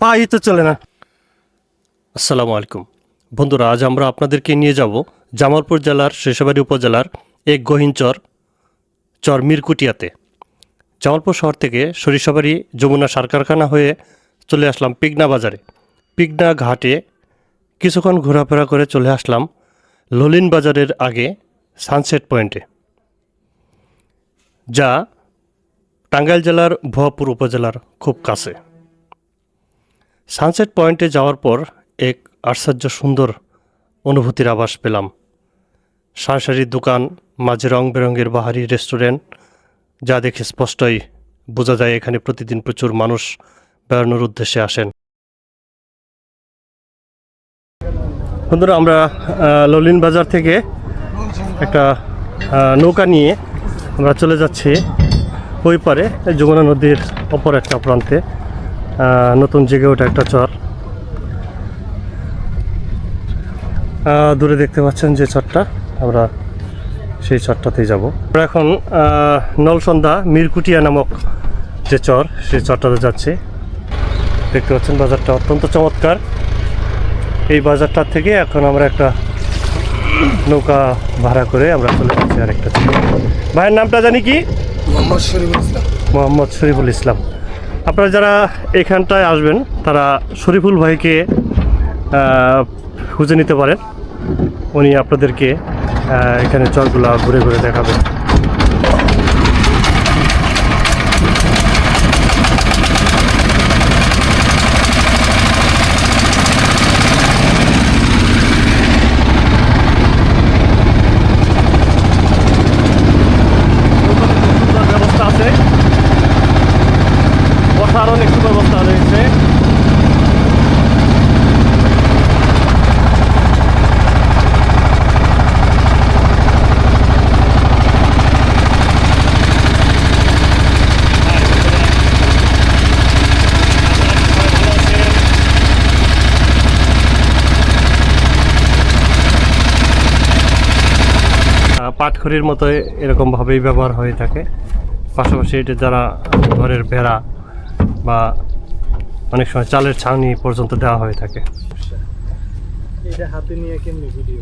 পাই তো চলে না। আসসালামু আলাইকুম। বন্ধুরা, আজ আমরা আপনাদেরকে নিয়ে যাব জামালপুর জেলার শেষবাড়ি উপজেলার এক গহীনচর চর মিরকুটিয়াতে। জামালপুর শহর থেকে সরিষাবাড়ি যমুনা সার কারখানা হয়ে চলে আসলাম পিগনা বাজারে। পিগনা ঘাটে কিছুক্ষণ ঘোরাফেরা করে চলে আসলাম ললিন বাজারের আগে সানসেট পয়েন্টে, যা টাঙ্গাইল জেলার ভুয়াপুর উপজেলার খুব কাছে। সানসেট পয়েন্টে যাওয়ার পর এক আশ্চর্য সুন্দর অনুভূতির আভাস পেলাম। সারি দোকান, মাঝে রং বেরঙের বাহারি রেস্টুরেন্ট, যা দেখে স্পষ্টই বোঝা যায় এখানে প্রতিদিন প্রচুর মানুষ বেড়ানোর উদ্দেশ্যে আসেন। বন্ধুরা, আমরা ললিন বাজার থেকে একটা নৌকা নিয়ে আমরা চলে যাচ্ছি ওই পারে, যমুনা নদীর অপর একটা প্রান্তে। নতুন জেগে ওঠা একটা চর। দূরে দেখতে পাচ্ছেন যে চরটা আমরা সেই চরটাতেই যাব। আমরা এখন নলসন্দা মিরকুটিয়া নামক যে চর সেই চরটাতে যাচ্ছি। দেখতে পাচ্ছেন বাজারটা অত্যন্ত চমৎকার। এই বাজারটার থেকে এখন আমরা একটা নৌকা ভাড়া করে আমরা চলে যাচ্ছি আরেকটা। ভাইয়ের নামটা জানি কি? মোহাম্মদ শরীফুল ইসলাম। মোহাম্মদ শরীফুল ইসলাম। আপনারা যারা এখানটায় আসবেন, তারা শরীফুল ভাইকে খুঁজে নিতে পারেন। উনি আপনাদেরকে এখানে চরগুলা ঘুরে ঘুরে দেখাবেন ব্যবস্থা আছে বসার অনেক সুব্যবস্থা রয়েছে আহ, পাটখড়ির মতো এরকমভাবেই ব্যবহার হয়ে থাকে। পাশাপাশি এটা যারা ঘরের বেড়া বা অনেক সময় চালের ছাউনি পর্যন্ত দেওয়া হয়ে থাকে। এটা হাতে নিয়ে কেমনি ভিডিও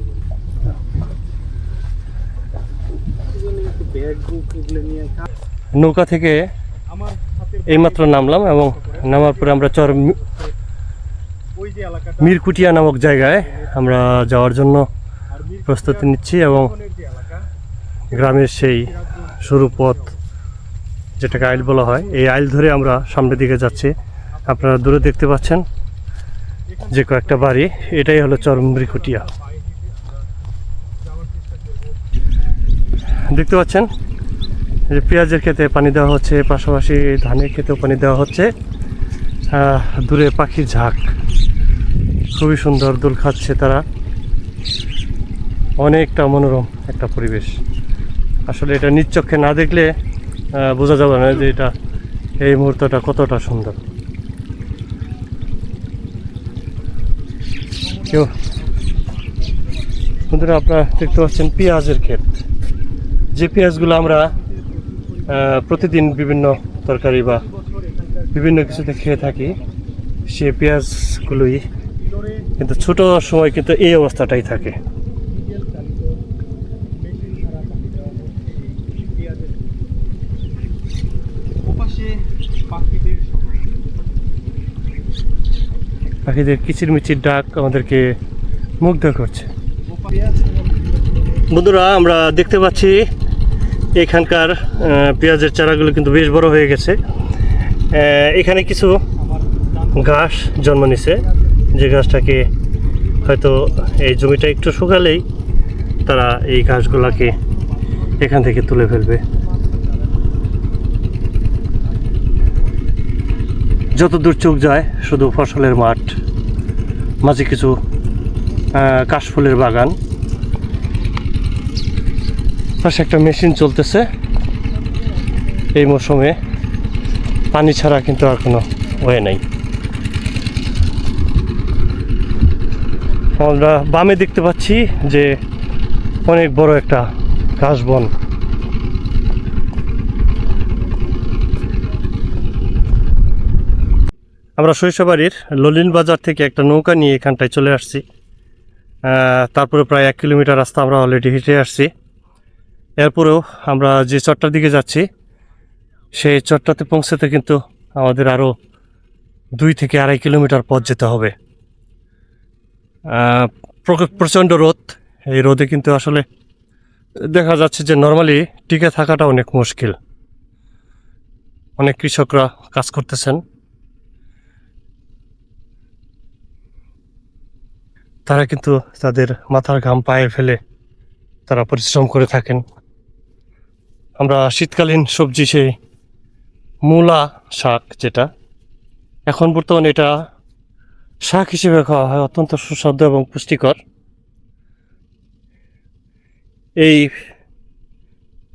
নৌকা থেকে এইমাত্র নামলাম এবং নামার পরে আমরা চর মিরকুটিয়া নামক জায়গায় আমরা যাওয়ার জন্য প্রস্তুতি নিচ্ছি এবং গ্রামের সেই সরু পথ, যেটাকে আইল বলা হয়, এই আইল ধরে আমরা সামনের দিকে যাচ্ছি। আপনারা দূরে দেখতে পাচ্ছেন যে কয়েকটা বাড়ি, এটাই হলো চরমরিকুটিয়া। দেখতে পাচ্ছেন যে পেঁয়াজের ক্ষেতে পানি দেওয়া হচ্ছে, পাশাপাশি ধানের ক্ষেতেও পানি দেওয়া হচ্ছে। দূরে পাখির ঝাঁক। খুবই সুন্দর দোল খাচ্ছে তারা। অনেকটা মনোরম একটা পরিবেশ। আসলে এটা নিচ্চক্ষে না দেখলে বোঝা যাবে না যে এটা, এই মুহূর্তটা কতটা সুন্দর। কেউ? বন্ধুরা, আপনারা দেখতে পাচ্ছেন পেঁয়াজের ক্ষেত। যে পেঁয়াজগুলো আমরা প্রতিদিন বিভিন্ন তরকারি বা বিভিন্ন কিছুতে খেয়ে থাকি, সে পেঁয়াজগুলোই কিন্তু ছোট সময় কিন্তু এই অবস্থাটাই থাকে। পাখিদের কিচিরমিচির ডাক আমাদেরকে মুগ্ধ করছে। বন্ধুরা, আমরা দেখতে পাচ্ছি এখানকার পেঁয়াজের চারাগুলো কিন্তু বেশ বড় হয়ে গেছে। এখানে কিছু ঘাস জন্ম নিছে। যে ঘাসটাকে হয়তো এই জমিটা একটু শুকালেই তারা এই ঘাসগুলাকে এখান থেকে তুলে ফেলবে। যত দূর চোখ যায়, শুধু ফসলের মাঠ, মাঝে কিছু কাশফুলের বাগান। পাশে একটা মেশিন চলতেছে। এই মৌসুমে পানি ছাড়া কিন্তু আর কোনো ওয়ে নাই। আমরা বামে দেখতে পাচ্ছি যে অনেক বড় একটা ঘাসবন আমরা শৈশবাড়ির ললিন বাজার থেকে একটা নৌকা নিয়ে এখানটায় চলে আসছি। তারপরে প্রায় এক কিলোমিটার রাস্তা আমরা অলরেডি হেঁটে আসছি। এরপরেও আমরা যে চট্টার দিকে যাচ্ছি, সেই চট্টাতে পৌঁছাতে কিন্তু আমাদের আরও দুই থেকে আড়াই কিলোমিটার পথ যেতে হবে। প্রচণ্ড রোদ। এই রোদে কিন্তু আসলে দেখা যাচ্ছে যে নর্মালি টিকে থাকাটা অনেক মুশকিল। অনেক কৃষকরা কাজ করতেছেন। তারা কিন্তু তাদের মাথার ঘাম পায়ে ফেলে তারা পরিশ্রম করে থাকেন। আমরা শীতকালীন সবজি সেই মূলা শাক যেটা, এখন বর্তমানে এটা শাক হিসেবে খাওয়া হয় অত্যন্ত সুস্বাদু এবং পুষ্টিকর। এই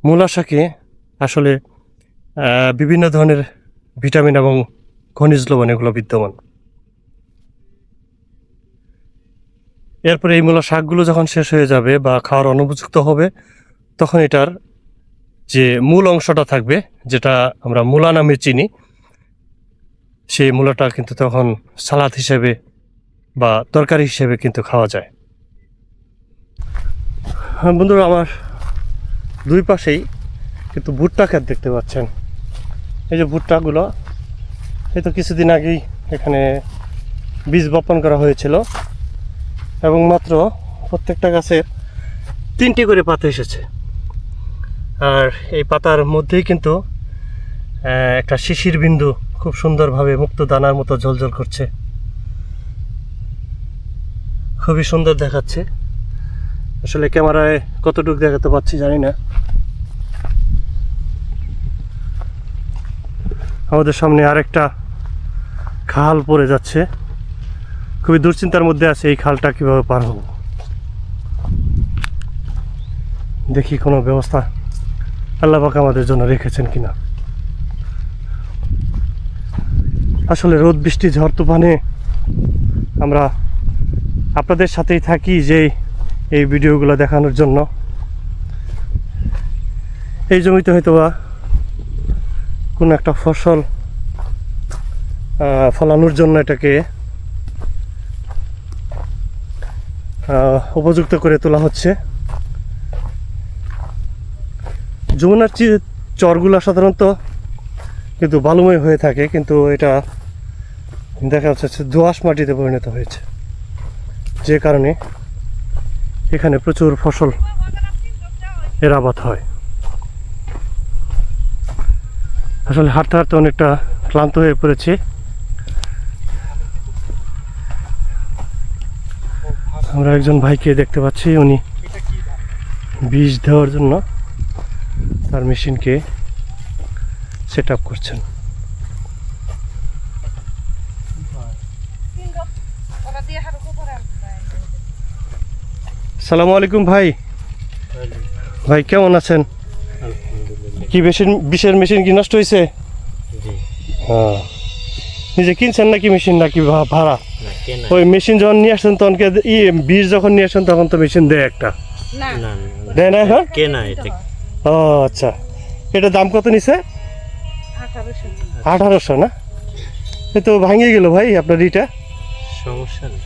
মূলা শাকে আসলে বিভিন্ন ধরনের ভিটামিন এবং খনিজ লবণ এগুলো বিদ্যমান। এরপরে এই মূলা শাকগুলো যখন শেষ হয়ে যাবে বা খাওয়ার অনুপযুক্ত হবে, তখন এটার যে মূল অংশটা থাকবে, যেটা আমরা মূলা নামে চিনি, সেই মূলাটা কিন্তু তখন সালাদ হিসেবে বা তরকারি হিসেবে কিন্তু খাওয়া যায়। হ্যাঁ বন্ধুরা, আমার দুই পাশেই কিন্তু ভুট্টা ক্ষেত দেখতে পাচ্ছেন। এই যে ভুট্টাগুলো, এই তো কিছুদিন আগেই এখানে বীজ বপন করা হয়েছিল। এবং মাত্র প্রত্যেকটা গাছের তিনটি করে পাতা এসেছে। আর এই পাতার মধ্যেই কিন্তু একটা শিশির বিন্দু খুব সুন্দরভাবে মুক্ত দানার মতো ঝলঝল করছে। খুবই সুন্দর দেখাচ্ছে। আসলে ক্যামেরায় কতটুকু দেখাতে পাচ্ছি জানি না। আমাদের সামনে আরেকটা খাল পড়ে যাচ্ছে। খুবই দুশ্চিন্তার মধ্যে আছে এই খালটা কীভাবে পার হব? দেখি কোনো ব্যবস্থা আল্লাহ পাক আমাদের জন্য রেখেছেন কিনা। আসলে রোদ, বৃষ্টি, ঝড়, তুফানে আমরা আপনাদের সাথেই থাকি যে এই ভিডিওগুলো দেখানোর জন্য। এই জমিতে হয়তো বা কোনো একটা ফসল ফলানোর জন্য এটাকে উপযুক্ত করে তোলা হচ্ছে। যমুনার চরগুলো সাধারণত কিন্তু বালুময় হয়ে থাকে, কিন্তু এটা দেখা যাচ্ছে দোআঁশ মাটিতে পরিণত হয়েছে। যে কারণে এখানে প্রচুর ফসল এর আবাদ হয়। আসলে হাঁটতে হাঁটতে অনেকটা ক্লান্ত হয়ে পড়েছি। আমরা একজন ভাইকে দেখতে পাচ্ছি উনি বীজ দেওয়ার জন্য তার মেশিনকে সেট আপ করছেন। সালামু আলাইকুম ভাই। ভাই কেমন আছেন? কি মেশিন বিষের মেশিন কি নষ্ট হয়েছে হ্যাঁ। নিজে কিনছেন নাকি মেশিন নাকি ভাড়া? ওই মেশিন যখন নিয়ে আসছেন তখন কে ই বীজ যখন নিয়ে আসেন তখন তো মেশিন দেয় একটা? না। না দেয় না এখন? কেনা এটা ও আচ্ছা। এটা দাম কত নিছে? আঠারোশো। না? এ তো ভাঙিয়ে গেল ভাই আপনার ইটা। সমস্যা নেই।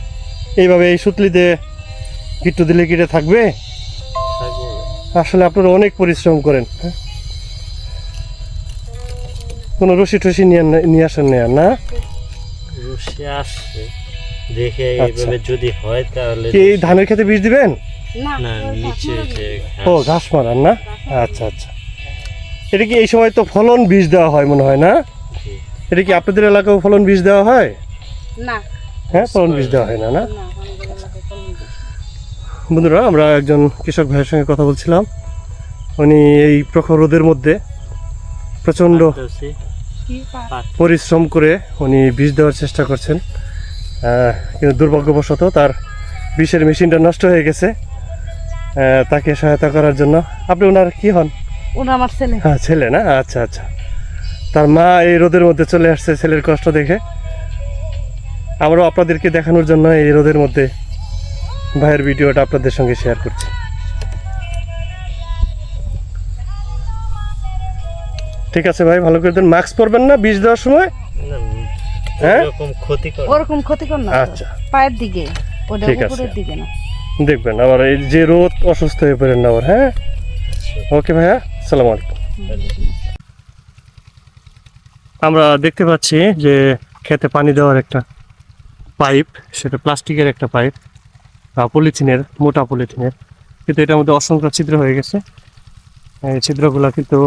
এইভাবে এই সুতলিতে গিট্টু দিলে কিটে থাকবে? আসলে আপনারা অনেক পরিশ্রম করেন হ্যাঁ? কোনো রশি টসি নিয়ে নিয়ে আসেন না না? রুশে আসছে দেখে আচ্ছা। এইভাবে যদি হয় তাহলে কি এই ধানের খেতে বীজ দিবেন? না নিচে যে ও ঘাস, মারান না? আচ্ছা আচ্ছা। এটা কি এই সময় তো ফলন বীজ দেওয়া হয় মনে হয় না? এটা কি আপনাদের এলাকাও ফলন বীজ দেওয়া হয়? না। হ্যাঁ ফলন বীজ দেওয়া হয় না না। বন্ধুরা আমরা একজন কৃষক ভাইয়ের সঙ্গে কথা বলছিলাম। উনি এই প্রখর রোদের মধ্যে প্রচণ্ড পরিশ্রম করে উনি বীজ দেওয়ার চেষ্টা করছেন। কিন্তু দুর্ভাগ্যবশত তার বিষের মেশিনটা নষ্ট হয়ে গেছে। তাকে সহায়তা করার জন্য। আপনি ওনার কি হন? আমার ছেলে। হ্যাঁ ছেলে না? আচ্ছা আচ্ছা। তার মা এই রোদের মধ্যে চলে আসছে ছেলের কষ্ট দেখে। আমরাও আপনাদেরকে দেখানোর জন্য এই রোদের মধ্যে ভাইয়ের ভিডিওটা আপনাদের সঙ্গে শেয়ার করছি। ঠিক আছে ভাই ভালো করে দেন। মাস্ক পরবেন না? বীজ দেওয়ার সময়? না, হ্যাঁ? ওরকম ক্ষতিকর না। আচ্ছা। পায়ের দিকে ওটা ঠিক আছে। উপরের দিকে না। দেখবেন আবার এই যে রোদ অসুস্থ হয়ে পড়েন না আবার হ্যাঁ? ওকে ভাইয়া সালাম আলাইকুম। আমরা দেখতে পাচ্ছি যে খেতে পানি দেওয়ার একটা পাইপ সেটা প্লাস্টিকের একটা পাইপ পলিথিনের মোটা পলিথিনের। কিন্তু এটার মধ্যে অসংখ্য ছিদ্র হয়ে গেছে। এই ছিদ্রগুলো কিন্তু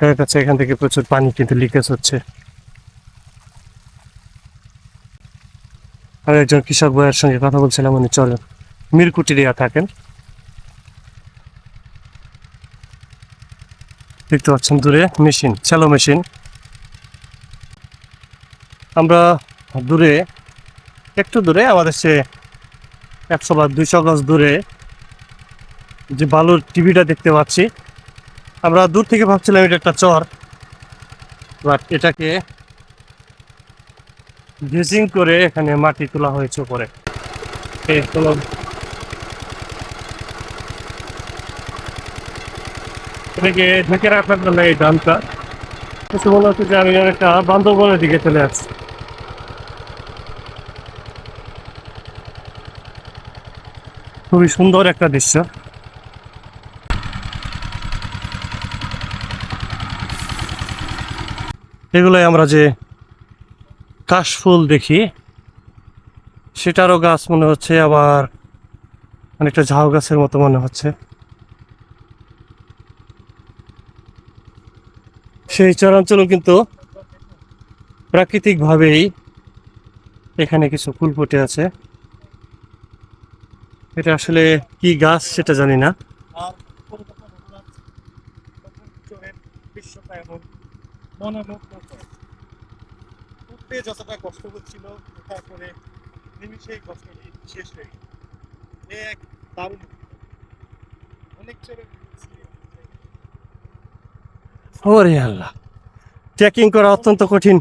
হয়ে গেছে এখান থেকে প্রচুর পানি কিন্তু লিকেজ হচ্ছে। আর একজন কৃষক ভাইয়ের সঙ্গে কথা বলছিলাম, উনি চলেন মিরকুটিরিয়া থাকেন। দেখতে পাচ্ছেন দূরে মেশিন শ্যালো মেশিন। আমরা দূরে, একটু দূরে, আমাদের সে একশো বা দুইশো গজ দূরে যে বালুর টিভিটা দেখতে পাচ্ছি। আমরা দূর থেকে ভাবছিলাম এটা একটা চর বাট এটাকে ড্রেসিং করে এখানে মাটি তোলা হয়েছে এটাকে ঢেকে রাখার জন্য এই ডানটা কিছু মনে হচ্ছে যে আমি একটা বান্দরবনের দিকে চলে আসছি। খুবই সুন্দর একটা দৃশ্য। এগুলোই আমরা যে কাশফুল দেখি। সেটারও গাছ মনে হচ্ছে, আবার অনেকটা ঝাউ গাছের মতো মনে হচ্ছে। সেই চরাঞ্চলও কিন্তু প্রাকৃতিকভাবেই এখানে কিছু ফুল ফুটে আছে। এটা আসলে কি গাছ সেটা জানি না কলকাতা মহারাজ চোরের দৃশ্যটা এমন মনে মুগ্ধ করে উঠতে যতটা কষ্ট হচ্ছিল তারপরে নিমিশেই কষ্টটি শেষ হয়ে গেল। এ এক দারুণ অনেক ওরে আল্লাহ ট্রেকিং করা অত্যন্ত কঠিন।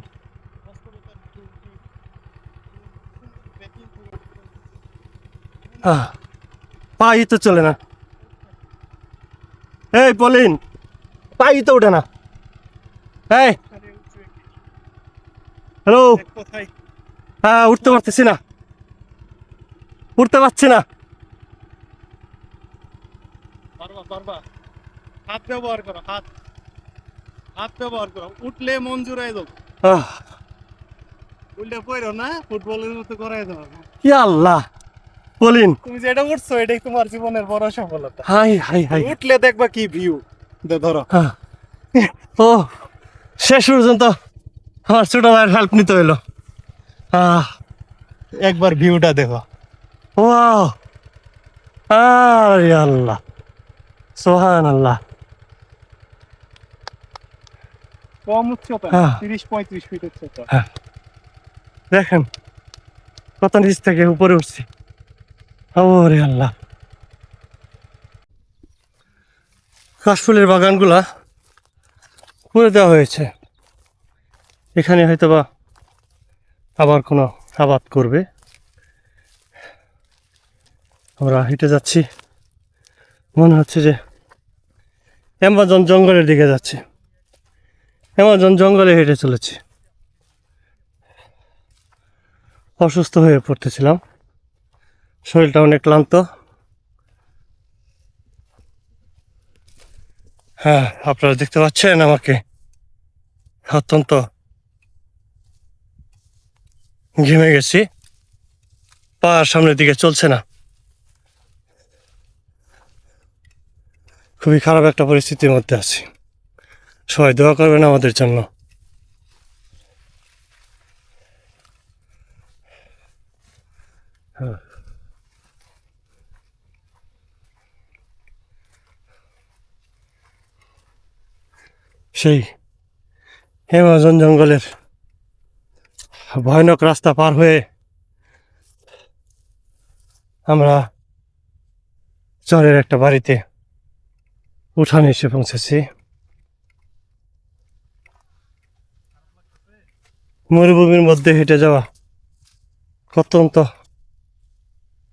পাই তো চলে না। এই পলিন, পাই তো ওঠে না। এই হ্যালো হ্যাঁ উঠতে পারতেছি না। উঠতে পারছি না। হাত ব্যবহার করো হাত। হাত ব্যবহার করো। উঠলে মন জুড়াই দাও। আহ, পড়ো না ফুটবলের মতো করাই দাও। ইয়া আল্লাহ। পলিন তুমি যেটা উঠছো এটাই তোমার জীবনের বড় সফলতা। হাই হাই হাই। উঠলে দেখবা কি ভিউ ধরো। হ্যাঁ। ও শেষ পর্যন্ত আমার ছোট ভাইয়ের হেল্প নিতে হইল। আহ একবার ভিউটা দেখো। ওয়াও আরে আল্লাহ। সোহান আল্লাহ কম উচ্চতা হ্যাঁ। তিরিশ পঁয়ত্রিশ ফিট উচ্চতা। দেখেন কত নিচ থেকে উপরে উঠছি। ওরে আল্লাহ। কাশফুলের বাগানগুলা করে দেওয়া হয়েছে। এখানে হয়তো বা আবার কোনো আবাদ করবে। আমরা হেঁটে যাচ্ছি। মনে হচ্ছে যে অ্যামাজন জঙ্গলের দিকে যাচ্ছে। অ্যামাজন জঙ্গলে হেঁটে চলেছি। অসুস্থ হয়ে পড়তেছিলাম। শরীরটা অনেক ক্লান্ত। হ্যাঁ আপনারা দেখতে পাচ্ছেন আমাকে। অত্যন্ত ঘেমে গেছি। পা সামনের দিকে চলছে না। খুবই খারাপ একটা পরিস্থিতির মধ্যে আছি। সবাই দোয়া করবেন আমাদের জন্য। সেই হেমাজন জঙ্গলের ভয়ানক রাস্তা পার হয়ে আমরা চরের একটা বাড়িতে উঠানে এসে পৌঁছেছি। মরুভূমির মধ্যে হেঁটে যাওয়া অত্যন্ত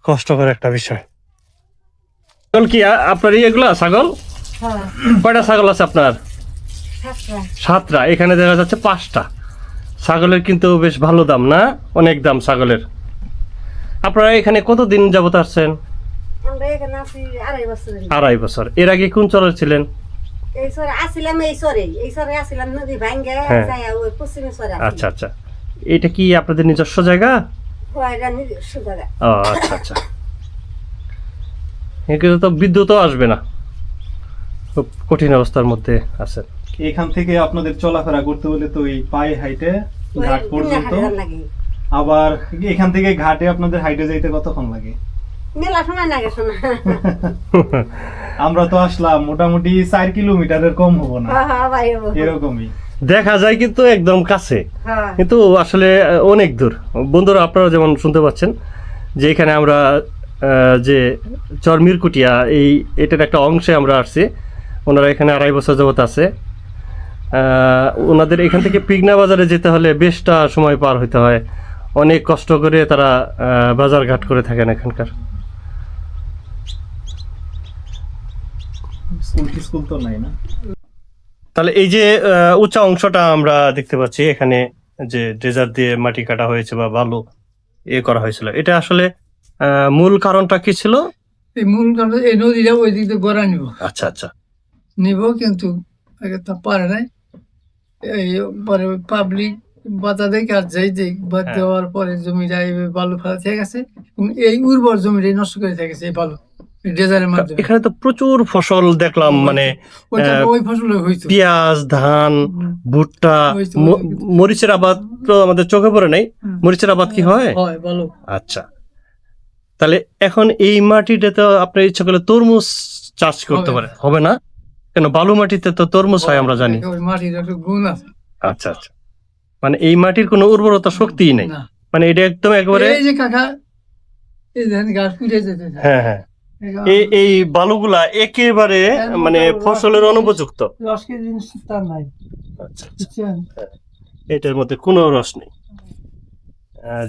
কষ্টকর একটা বিষয়। ছাগল কি আপনার এগুলা ছাগল? কয়টা ছাগল আছে আপনার? সাতটা এখানে দেখা যাচ্ছে পাঁচটা। ছাগলের কিন্তু বেশ ভালো দাম না? অনেক দাম ছাগলের। আপনারা এখানে কতদিন যাবত আসছেন? আড়াই বছর এর আগে কোন চরে ছিলেন? হ্যাঁ। আচ্ছা আচ্ছা। এটা কি আপনাদের নিজস্ব জায়গা? নিজস্ব জায়গা। ও আচ্ছা আচ্ছা। এখানে তো বিদ্যুৎও আসবে না। খুব কঠিন অবস্থার মধ্যে আছেন। এখান থেকে আপনাদের চলাফেরা করতে হলে তো এই পায়ে হাইটে ঘাট পর্যন্ত। আবার এখান থেকে ঘাটে আপনাদের হাইটে যাইতে কতক্ষণ লাগে? মেলা সময় লাগে শোনা। আমরা তো আসলাম মোটামুটি চার কিলোমিটারের কম হব না। এরকমই। দেখা যায় কিন্তু একদম কাছে। হ্যাঁ কিন্তু আসলে অনেক দূর। বন্ধুরা আপনারা যেমন শুনতে পাচ্ছেন যে এখানে আমরা আহ, যে চরমিরকুটিয়া এই এটার একটা অংশে আমরা আসছি। ওনারা এখানে আড়াই বছর যাবত আছে। ওনাদের এখান থেকে পিগনা বাজারে যেতে হলে বেশটা সময় পার হইতে হয়। অনেক কষ্ট করে তারা বাজার ঘাট করে থাকেন এখানকার। স্কুল স্কুল তো নাই না? তাহলে এই যে উঁচা অংশটা আমরা দেখতে পাচ্ছি এখানে যে ড্রেজার দিয়ে মাটি কাটা হয়েছে বা বালু এ করা হয়েছিল। এটা আসলে মূল কারণটা কি ছিল? এই মূল কারণ এই নদীটা ওই দিক দিয়ে গড়া নিব। আচ্ছা আচ্ছা। নিব কিন্তু আগে তা পারে নাই। পরে পাবলিক বাতা দেখে আর যাই দেখ বাদ হ্যাঁ। দেওয়ার পরে জমিটা বালু ফেলা থেকে গেছে এই উর্বর জমিটাই নষ্ট করে থেকে গেছে এই বালু এখানে তো প্রচুর ফসল দেখলাম মানে ওই ফসল হইতো। পেঁয়াজ ধান ভুট্টা। মরিচের আবাদ তো আমাদের চোখে পড়ে নাই। মরিচের আবাদ কি হয়? হয় আচ্ছা। তাহলে এখন এই মাটিতে তো আপনি ইচ্ছা করলে তরমুজ চাষ করতে। পারেন হবে না? কেন? বালু মাটিতে তো তরমুজ হয় আমরা জানি। ওই মাটির একটা গুণ আছে। আচ্ছা আচ্ছা। মানে এই মাটির কোনো উর্বরতা শক্তিই নেই। না। মানে এটা একদম একেবারে এই যে কাকা এই দেখেন গাছ পুড়ে যেতে হ্যাঁ হ্যাঁ। এই এই বালুগুলা একেবারে মানে ফসলের অনুপযুক্ত। দশ কেজি জিনিস তার নাই। আচ্ছা আচ্ছা। বুঝছেন? এটার মধ্যে কোনো রস নেই।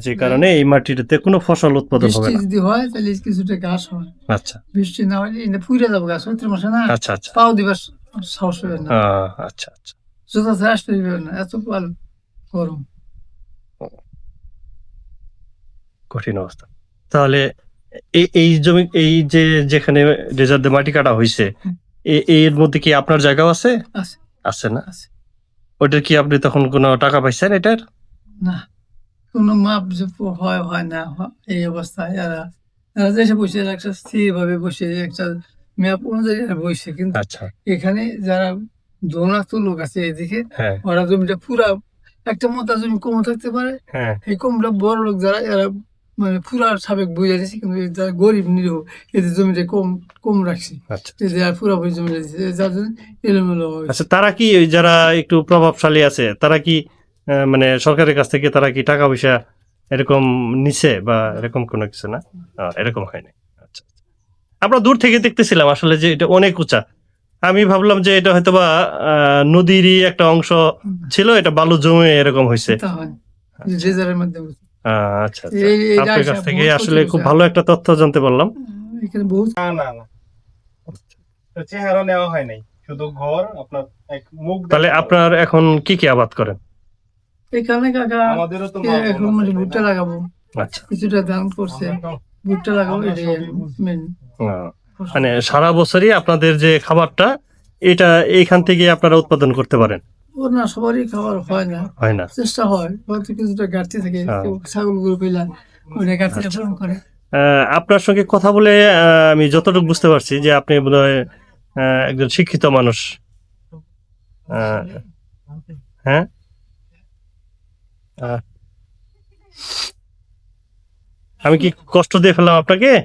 যে কারণে এই মাটিতে কোনো ফসল উৎপাদন হবে না। যদি হয় তাহলে কিছুটা গাছ হয় আচ্ছা। বৃষ্টি না হলে এটা পুড়ে যাব গাছ চৈত্র মাসে না? আচ্ছা আচ্ছা। পাও দিবার সাহস হবে না। আচ্ছা আচ্ছা। জোতা আসতে দিবে না এত পাল গরম। কঠিন অবস্থা। তাহলে এই এই জমি এই যে যেখানে দিয়ে মাটি কাটা হয়েছে এর মধ্যে কি আপনার জায়গাও আছে? আছে। আছে না? আছে। ওইটার কি আপনি তখন কোনো টাকা পাইছেন এটার? না। কোনো মাপ হয় হয় না। এই অবস্থায় এরা এরা দেশে বসে একটা স্থির ভাবে বসে একটা ম্যাপ অনুযায়ী এরা বসে। কিন্তু আচ্ছা। এখানে যারা দৌড়াতো লোক আছে এদিকে হ্যাঁ। ওরা জমিটা পুরা একটা মোটা জমি কম থাকতে পারে। হ্যাঁ। এই কমটা বড় লোক যারা এরা মানে পুরা সাবেক বুঝে দিচ্ছে কিন্তু যারা গরিব নিরীহ এদের জমিটা কম কম রাখছে। আচ্ছা। এদের আর পুরা জমিটা দিচ্ছে যার জন্য এলোমেলো আচ্ছা তারা কি ওই যারা একটু প্রভাবশালী আছে তারা কি মানে সরকারের কাছ থেকে তারা কি টাকা পয়সা এরকম নিছে বা এরকম কোনো কিছু না? এরকম হয়নি। আচ্ছা আমরা দূর থেকে দেখতেছিলাম আসলে যে এটা অনেক উঁচা। আমি ভাবলাম যে এটা হয়তো বা আহ, নদীরই একটা অংশ ছিল এটা বালু জমে এরকম হয়েছে হয়। আচ্ছা আচ্ছা। আপনার কাছ থেকে আসলে খুব ভালো একটা তথ্য জানতে পারলাম। এখানে না না না। চেহারা নেওয়া হয় নাই। শুধু ঘর আপনার তাহলে আপনার এখন কি কি আবাদ করেন? এখানে কাকা। আমাদেরও তো এ এখন মানে ভুট্টা লাগাবো। আচ্ছা। কিছুটা ধান করছে। ভুট্টা লাগাবো এটাই মেন মানে সারা বছরই আপনাদের যে খাবারটা এটা এইখান থেকে আপনারা উৎপাদন করতে পারেন? না সবারই খাবার হয় না। হয় না। চেষ্টা হয় হয়তো কিছুটা ঘাটতি থাকে হ্যাঁ। ছাগল গরু পেলাম ওইটা ঘাটতিটা পূরণ করে। আপনার সঙ্গে কথা বলে আমি যতটুকু বুঝতে পারছি যে আপনি বোধহয় আহ, একজন শিক্ষিত মানুষ। আহ, হ্যাঁ? আমি কি কষ্ট দিয়ে ফেললাম আপনাকে?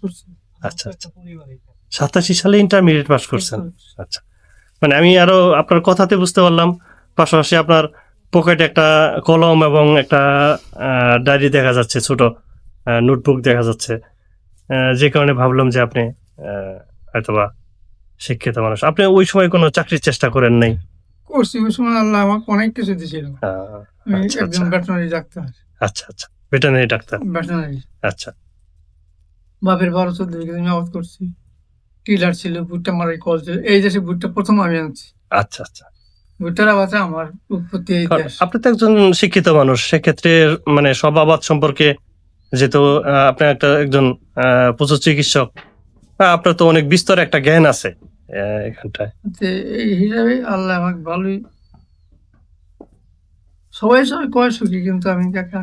করছে। আচ্ছা আচ্ছা। সাতাশি সালে ইন্টারমিডিয়েট পাস করছেন। আচ্ছা। মানে আমি আরও আপনার কথাতে বুঝতে পারলাম। পাশাপাশি আপনার পকেটে একটা কলম এবং একটা ডায়েরি দেখা যাচ্ছে ছোট নোটবুক দেখা যাচ্ছে। যে কারণে ভাবলাম যে আপনি হয়তোবা শিক্ষিত মানুষ। আপনি ওই সময় কোনো চাকরির চেষ্টা করেন নাই? করছি ওই সময় আল্লাহ আমাকে অনেক কিছু দিয়েছিল। আহ, আমি আচ্ছা, একজন আচ্ছা। ভেটেনারি ডাক্তার। আচ্ছা আচ্ছা। Veterinary doctor. ভেটেনারি আচ্ছা। বাপের বারো চোদ্দ বিঘা জমি আবাদ করছি। টিলার ছিল ভুট্টা মারাই কল ছিল। এই দেশে ভুট্টা প্রথম আমি আনছি। আচ্ছা আচ্ছা। ভুট্টার আবাদটা আমার উৎপত্তি আপনি তো একজন শিক্ষিত মানুষ সেক্ষেত্রে মানে সব আবাদ সম্পর্কে যেহেতু আপনি একটা একজন পশু চিকিৎসক আপনার তো অনেক বিস্তর একটা জ্ঞান আছে। এখানটায়। এই হিসাবে আল্লাহ আমাকে ভালোই সবাই সবাই কয় সুখী কিন্তু আমি কাকা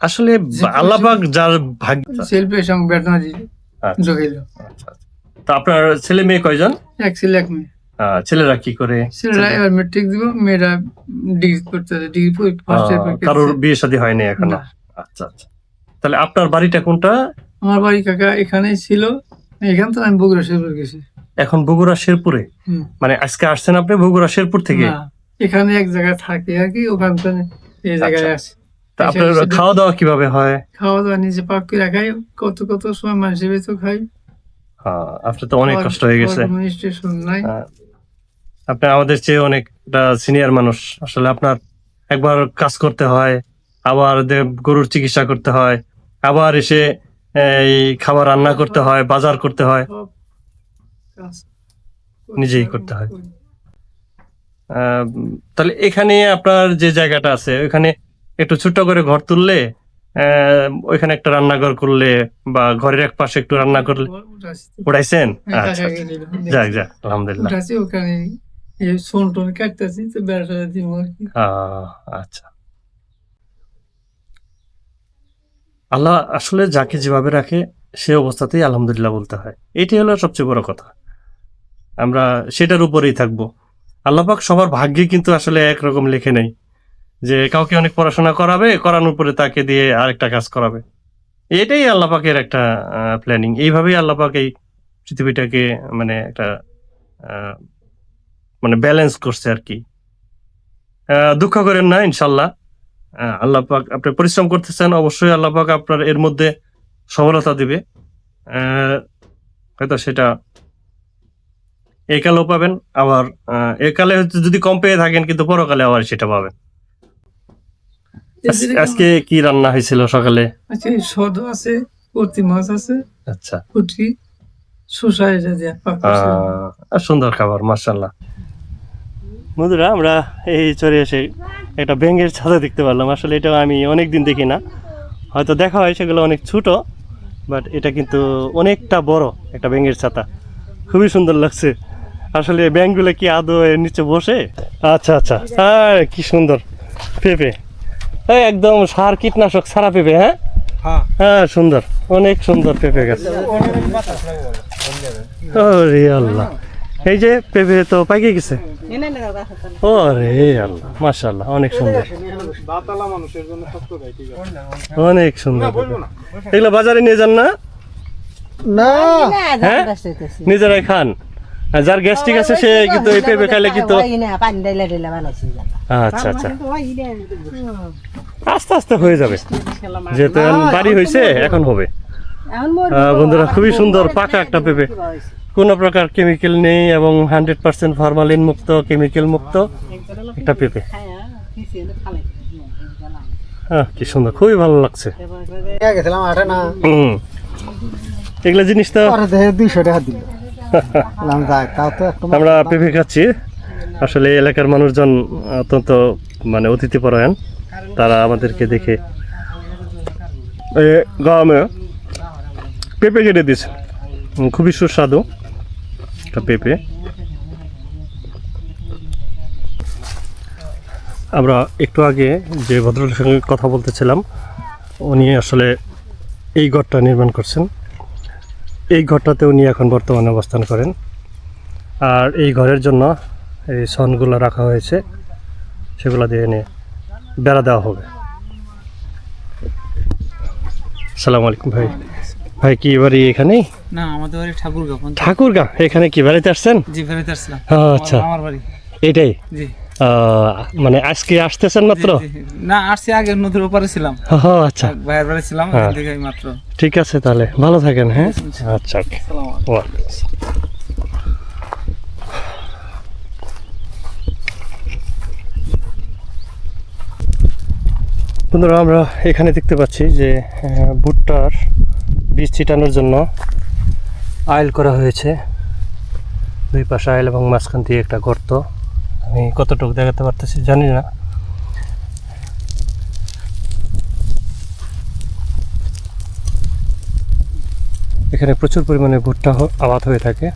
আসলে আল্লাহবাক যার ভাগ্য শিল্পের সঙ্গে দিয়ে আচ্ছা, যোগাইল আচ্ছা, আচ্ছা। আপনার ছেলে মেয়ে কয়জন? এক ছেলে এক মেয়ে। ছেলেরা কি করে? ছেলেরা এবার মেট্রিক দিব মেয়েরা ডিগ্রি করতে ডিগ্রি ফার্স্ট আহ, কারোর বিয়ে শাদী হয়নি এখনও আচ্ছা আচ্ছা। তাহলে আপনার বাড়িটা কোনটা? আমার বাড়ি কাকা এখানেই ছিল। এখান তো আমি বগুড়া শেরপুর গেছি। এখন বগুড়া শেরপুরে? মানে আজকে আসছেন আপনি বগুড়া শেরপুর থেকে? এখানে এক জায়গায় থাকি আর কি ওখান থেকে এই জায়গায় আচ্ছা। আছে আপনার খাওয়া দাওয়া কীভাবে হয়? খাওয়া দাওয়া নিজে পাক করে খাই কত কত সময় মানুষের ভেতর খাই। আহ, আপনার তো অনেক কষ্ট হয়ে গেছে। স্টেশন আপনি আমাদের চেয়ে অনেকটা সিনিয়র মানুষ। আসলে আপনার একবার কাজ করতে হয় আবার গরুর চিকিৎসা করতে হয় আবার এসে এই খাবার রান্না করতে হয় বাজার করতে হয়। নিজেই করতে হয়। তাহলে এখানে আপনার যে জায়গাটা আছে ওখানে একটু ছোট্ট করে ঘর তুললে ওইখানে একটা রান্নাঘর করলে বা ঘরের এক পাশে একটু রান্না করলে উঠাইছেন? আচ্ছা আচ্ছা। যাক যাক আলহামদুলিল্লাহ। ওখানে আচ্ছা। আল্লাহ আসলে যাকে যেভাবে রাখে, সে অবস্থাতেই আলহামদুলিল্লাহ বলতে হয়। এটাই হলো সবচেয়ে বড় কথা। আমরা সেটার উপরেই থাকব। আল্লাপাক সবার ভাগ্যে কিন্তু আসলে একরকম লেখে নেই যে কাউকে অনেক পড়াশোনা করাবে, করানোর পরে তাকে দিয়ে আরেকটা কাজ করাবে। এটাই আল্লাপাকের একটা প্ল্যানিং এইভাবেই আল্লাপাক এই পৃথিবীটাকে মানে একটা মানে ব্যালেন্স করছে আর কি। দুঃখ করেন না ইনশাল্লাহ আল্লাহ পাক আপনি পরিশ্রম করতেছেন অবশ্যই আল্লাহ পাক আপনার এর মধ্যে সফলতা দিবে। হয়তো সেটা এই কালেও পাবেন আবার আহ, এ কালে হয়তো যদি কম পেয়ে থাকেন কিন্তু পরকালে আবার সেটা পাবেন। আজকে কি রান্না হয়েছিল সকালে? আচ্ছা সদ আছে কর্তি মাছ আছে আচ্ছা। পুটি শসা এটা দিয়ে সুন্দর খাবার মার্শাল্লাহ বন্ধুরা আমরা এই চরে এসে একটা ব্যাঙের ছাতা দেখতে পারলাম। আসলে এটা আমি অনেক দিন দেখি না। হয়তো দেখা হয় সেগুলো অনেক ছোট বাট এটা কিন্তু অনেকটা বড় একটা ব্যাঙের ছাতা। খুবই সুন্দর লাগছে। আসলে ব্যাঙগুলো কি আদৌ এর নিচে বসে? আচ্ছা আচ্ছা। হ্যাঁ কি সুন্দর। পেঁপে। এই একদম সার কীটনাশক সারা পেঁপে হ্যাঁ? হ্যাঁ। সুন্দর। অনেক সুন্দর পেঁপে গাছ। ওরে আল্লাহ। এই যে পেঁপে তো পাইকে গেছে। ওরে আল্লাহ মাশাআল্লাহ অনেক সুন্দর। অনেক সুন্দর এগুলো বাজারে নিয়ে যান না? না। হ্যাঁ? নিজেরাই খান। আর যার গ্যাস্ট্রিক আছে সে কিন্তু এই পেঁপে খাইলে কিন্তু আচ্ছা আচ্ছা। আস্তে আস্তে হয়ে যাবে। যেহেতু এখন বাড়ি হয়েছে এখন হবে। বন্ধুরা খুবই সুন্দর পাকা একটা পেঁপে। কোনো প্রকার কেমিক্যাল নেই এবং হান্ড্রেড পার্সেন্ট ফরমালিন মুক্ত কেমিক্যাল মুক্ত। একটা পেঁপে। হ্যাঁ কি সুন্দর খুবই ভালো লাগছে। এগুলো জিনিস তো দুইশো টাকা দিল আমরা পেঁপে খাচ্ছি। আসলে এলাকার মানুষজন অত্যন্ত মানে অতিথিপরায়ণ। তারা আমাদেরকে দেখে এ, গরমে পেঁপে কেটে দিয়েছে। খুবই সুস্বাদু। একটা পেঁপে। আমরা একটু আগে যে ভদ্রলোকের সঙ্গে কথা বলতেছিলাম, উনি আসলে এই ঘরটা নির্মাণ করছেন। এই ঘরটাতে উনি এখন বর্তমানে অবস্থান করেন। আর এই ঘরের জন্য এই সনগুলো রাখা হয়েছে, সেগুলো দিয়ে নিয়ে বেড়া দেওয়া হবে। সালাম আলাইকুম ভাই। ভাই কি বাড়ি এখানেই? না আমাদের বাড়ি ঠাকুরগাঁও এখানে কি বাড়িতে আসছেন? জি ফেরত আসছিলাম ও, আচ্ছা। আমার বাড়ি। এটাই? জি। মানে আজকে আসতেছেন মাত্র। না আসছি আগে নদীর ওপারে ছিলাম। আচ্ছা। বাড়ি ছিলাম হ্যাঁ। মাত্র। ঠিক আছে তাহলে ভালো থাকেন হ্যাঁ? আচ্ছা। ওকে। আসসালাম। বন্ধুরা আমরা এখানে দেখতে পাচ্ছি যে ভুট্টার বীজ ছিটানোর জন্য আইল করা হয়েছে। দুই পাশে আইল এবং মাঝখান দিয়ে একটা গর্ত। আমি কতটুকু দেখাতে পারতেছি জানি না। এখানে প্রচুর পরিমাণে ভুট্টা আবাদ হয়ে থাকে।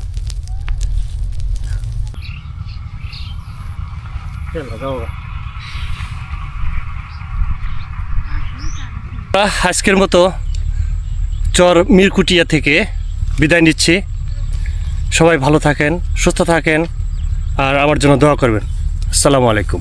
আজকের মতো চর মিরকুটিয়া থেকে বিদায় নিচ্ছি। সবাই ভালো থাকেন, সুস্থ থাকেন, আর আমার জন্য দোয়া করবেন। আসসালামু আলাইকুম।